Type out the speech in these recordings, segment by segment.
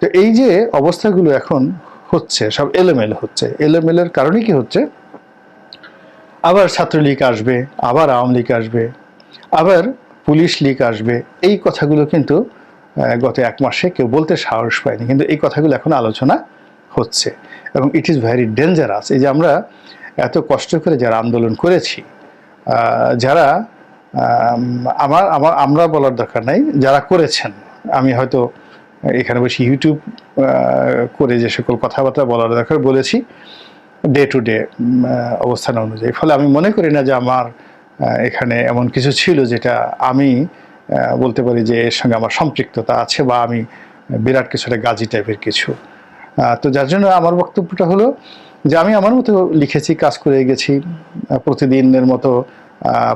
তো এই যে অবস্থাগুলো এখন হচ্ছে, সব এলোমেল হচ্ছে, এলোমেলের কারণে কি হচ্ছে? আবার ছাত্রলীগ আসবে, আবার আওয়ামী লীগ আসবে, আবার পুলিশ লীগ আসবে। এই কথাগুলো কিন্তু গত এক মাসে কেউ বলতে সাহস পায়নি, কিন্তু এই কথাগুলো এখন আলোচনা হচ্ছে এবং ইট ইজ ভেরি ডেঞ্জারাস এই যে আমরা এত কষ্ট করে যারা আন্দোলন করেছি যারা আমার আমার, আমরা বলার দরকার নাই, যারা করেছেন, আমি হয়তো এখানে বসে ইউটিউব করে যে সকল কথাবার্তা বলার দরকার বলেছি ডে টু ডে অবস্থান অনুযায়ী। ফলে আমি মনে করি না যে আমার এখানে এমন কিছু ছিল যেটা আমি বলতে পারি যে এর সঙ্গে আমার সম্পৃক্ততা আছে বা আমি বিরাট কিছু একটা গাজী টাইপের কিছু। তো যার জন্য আমার বক্তব্যটা হলো যে আমি আমার মতো লিখেছি, কাজ করে গেছি প্রতিদিনের মতো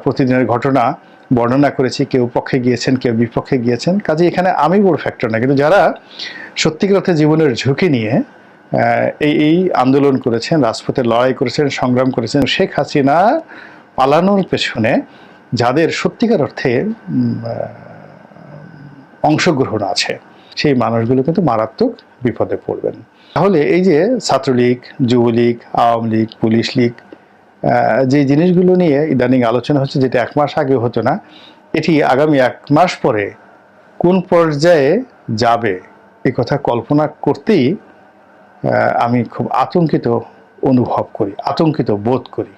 প্রতিদিনের ঘটনা বর্ণনা করেছি, কেউ পক্ষে গিয়েছেন, কেউ বিপক্ষে গিয়েছেন। কাজে এখানে আমি বড় ফ্যাক্টর না, কিন্তু যারা সত্যিকার অর্থে জীবনের ঝুঁকি নিয়ে এই এই আন্দোলন করেছেন, রাজপথে লড়াই করেছেন, সংগ্রাম করেছেন, শেখ হাসিনা পালানোর পেছনে যাদের সত্যিকার অর্থে অংশগ্রহণ আছে, সেই মানুষগুলো কিন্তু মারাত্মক বিপদে পড়বেন। তাহলে এই যে ছাত্রলীগ, যুবলীগ, আওয়ামী লীগ, পুলিশ লীগ যে জিনিসগুলো নিয়ে ইদানিং আলোচনা হচ্ছে, যেটা এক মাস আগে হতো না, এটি আগামী এক মাস পরে কোন পর্যায়ে যাবে? এ কথা কল্পনা করতেই আমি খুব আতঙ্কিত অনুভব করি, আতঙ্কিত বোধ করি।